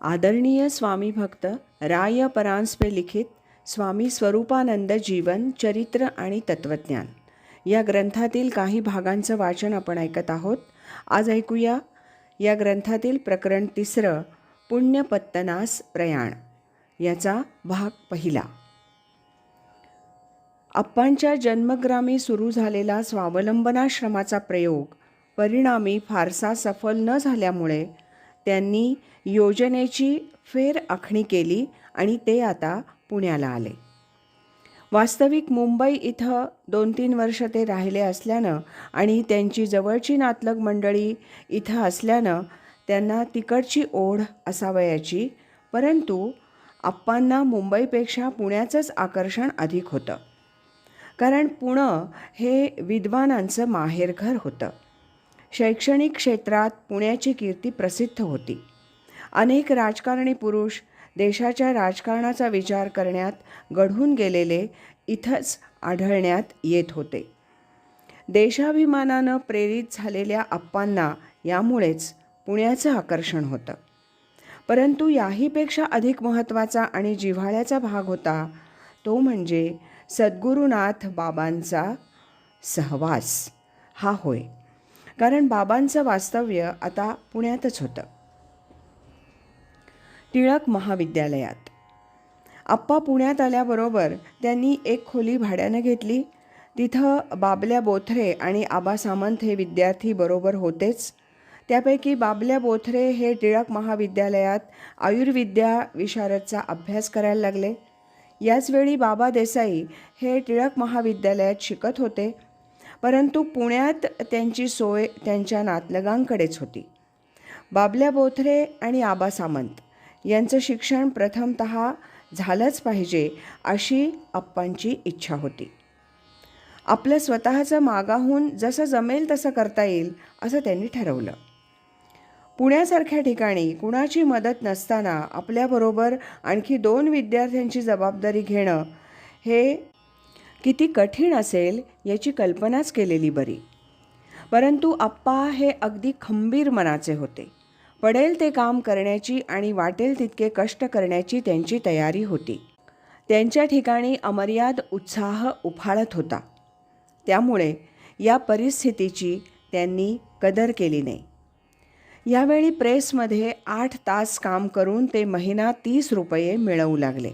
आदरणीय स्वामी भक्त राय परांजपे लिखित स्वामी स्वरूपानंद जीवन चरित्र आणि तत्वज्ञान या ग्रंथातील काही भागांचं वाचन आपण ऐकत आहोत. आज ऐकूया या ग्रंथातील प्रकरण तिसरं पुण्यपत्तनास प्रयाण. याचा भाग पहिला. अप्पांच्या जन्मग्रामी सुरू झालेला स्वावलंबनाश्रमाचा प्रयोग परिणामी फारसा सफल न झाल्यामुळे त्यांनी योजनेची फेरआखणी केली आणि ते आता पुण्याला आले. वास्तविक मुंबई इथं दोन तीन वर्ष ते राहिले असल्यानं आणि त्यांची जवळची नातलग मंडळी इथं असल्यानं त्यांना तिकडची ओढ असावयाची परंतु आप्पांना मुंबईपेक्षा पुण्याचंच आकर्षण अधिक होतं. कारण पुणं हे विद्वानांचं माहेरघर होतं. शैक्षणिक क्षेत्रात पुण्याची कीर्ती प्रसिद्ध होती. अनेक राजकारणी पुरुष देशाच्या राजकारणाचा विचार करण्यात घडून गेलेले इथंच आढळण्यात येत होते. देशाभिमानानं प्रेरित झालेल्या आप्पांना यामुळेच पुण्याचं आकर्षण होतं. परंतु याहीपेक्षा अधिक महत्त्वाचा आणि जिव्हाळ्याचा भाग होता तो म्हणजे सद्गुरुनाथ बाबांचा सहवास. हा होय. कारण बाबांचं वास्तव्य आता पुण्यातच होतं. टिळक महाविद्यालयात. आप्पा पुण्यात आल्याबरोबर त्यांनी एक खोली भाड्यानं घेतली. तिथं बाबल्या बोथरे आणि आबा सामंत हे विद्यार्थी बरोबर होतेच. त्यापैकी बाबल्या बोथरे हे टिळक महाविद्यालयात आयुर्विद्या विशारदचा अभ्यास करायला लागले. याचवेळी बाबा देसाई हे टिळक महाविद्यालयात शिकत होते. परंतु पुण्यात त्यांची सोय त्यांच्या नातलगांकडेच होती. बाबल्या बोथरे आणि आबा सामंत यांचं शिक्षण प्रथमत झालंच पाहिजे अशी अप्पांची इच्छा होती. आपलं स्वतःचं मागाहून जसं जमेल तसं करता येईल असं त्यांनी ठरवलं. पुण्यासारख्या ठिकाणी कुणाची मदत नसताना आपल्याबरोबर आणखी दोन विद्यार्थ्यांची जबाबदारी घेणं हे किती कठीण असेल याची कल्पनाच केलेली बरी. परंतु आप्पा हे अगदी खंबीर मनाचे होते. पडेल ते काम करण्याची आणि वाटेल तितके कष्ट करण्याची त्यांची तयारी होती. त्यांच्या ठिकाणी अमर्याद उत्साह उफाळत होता. त्यामुळे या परिस्थितीची त्यांनी कदर केली नाही. यावेळी प्रेसमध्ये आठ तास काम करून ते महिना तीस रुपये मिळवू लागले.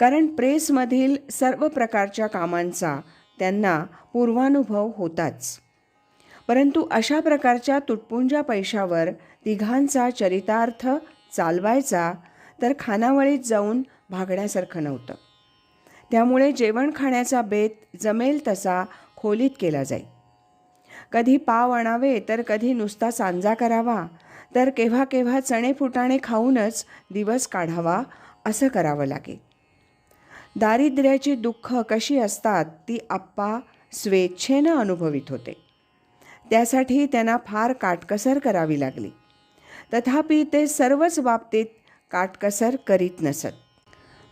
कारण प्रेसमधील सर्व प्रकारच्या कामांचा त्यांना पूर्वानुभव होताच. परंतु अशा प्रकारच्या तुटपुंजा पैशावर तिघांचा चरितार्थ चालवायचा तर खानावळीत जाऊन भागण्यासारखं नव्हतं. त्यामुळे जेवण खाण्याचा बेत जमेल तसा खोलीत केला जाई. कधी पाव आणावे तर कधी नुसता सांजा करावा तर केव्हा केव्हा चणे फुटाणे खाऊनच दिवस काढावा असं करावं लागेल दारिद्र्याची दुःख कशी असतात ती आप्पा स्वेच्छेनं अनुभवित होते. त्यासाठी त्यांना फार काटकसर करावी लागली. तथापि ते सर्वच बाबतीत काटकसर करीत नसत.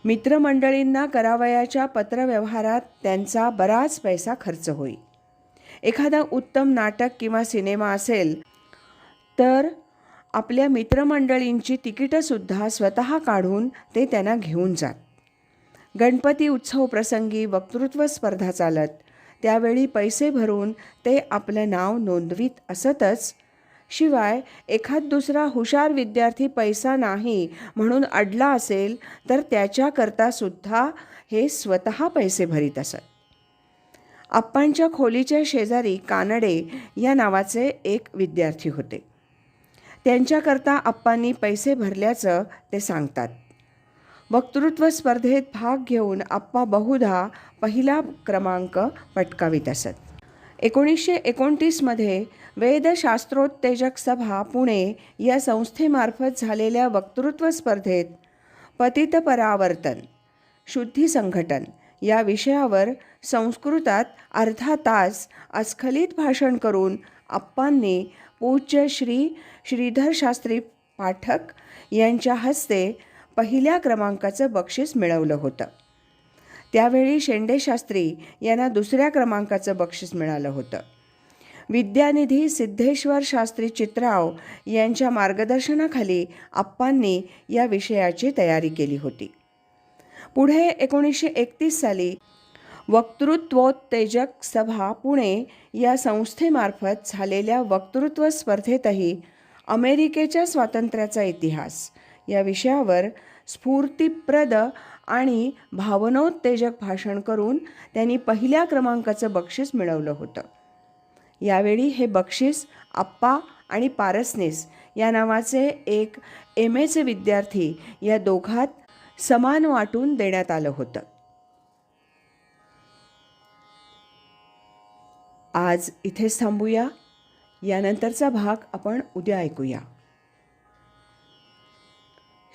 मित्रमंडळींना करावयाच्या पत्रव्यवहारात त्यांचा बराच पैसा खर्च होई. एखादा उत्तम नाटक किंवा सिनेमा असेल तर आपल्या मित्रमंडळींची तिकीटंसुद्धा स्वतः काढून ते त्यांना घेऊन जात. गणपती उत्सव प्रसंगी वक्तृत्व स्पर्धा चालत. त्यावेळी पैसे भरून ते आपलं नाव नोंदवीत असतच. शिवाय एखाद दुसरा हुशार विद्यार्थी पैसा नाही म्हणून अडला असेल तर त्याच्याकरता सुद्धा हे स्वतः पैसे भरीत असत. आप्पांच्या खोलीच्या शेजारी कानडे या नावाचे एक विद्यार्थी होते. त्यांच्याकरता आप्पांनी पैसे भरल्याचं ते सांगतात. वक्तृत्व स्पर्धेत भाग घेऊन आप्पा बहुधा पहिला क्रमांक पटकावित असत. एकोणीसशे एकोणतीसमध्ये वेदशास्त्रोत्तेजक सभा पुणे या संस्थेमार्फत झालेल्या वक्तृत्व स्पर्धेत पतित परावर्तन शुद्धी संघटन या विषयावर संस्कृतात अर्धा तास अस्खलित भाषण करून आप्पांनी पूज्य श्री श्रीधर शास्त्री पाठक यांच्या हस्ते पहिल्या क्रमांकाचं बक्षीस मिळवलं होतं. त्यावेळी शेंडेशास्त्री यांना दुसऱ्या क्रमांकाचं बक्षीस मिळालं होतं. विद्यानिधी सिद्धेश्वर शास्त्री चित्राव यांच्या मार्गदर्शनाखाली आप्पांनी या विषयाची तयारी केली होती. पुढे एकोणीसशे एकतीस साली वक्तृत्वोत्तेजक सभा पुणे या संस्थेमार्फत झालेल्या वक्तृत्व स्पर्धेतही अमेरिकेच्या स्वातंत्र्याचा इतिहास या विषयावर स्फूर्तिप्रद आणि भावनोत्तेजक भाषण करून त्यांनी पहिल्या क्रमांकाचं बक्षीस मिळवलं होतं. यावेळी हे बक्षीस आप्पा आणि पारसनीस या नावाचे एक एम एचे विद्यार्थी या दोघात समान वाटून देण्यात आलं होतं. आज इथेच थांबूया. यानंतरचा भाग आपण उद्या ऐकूया.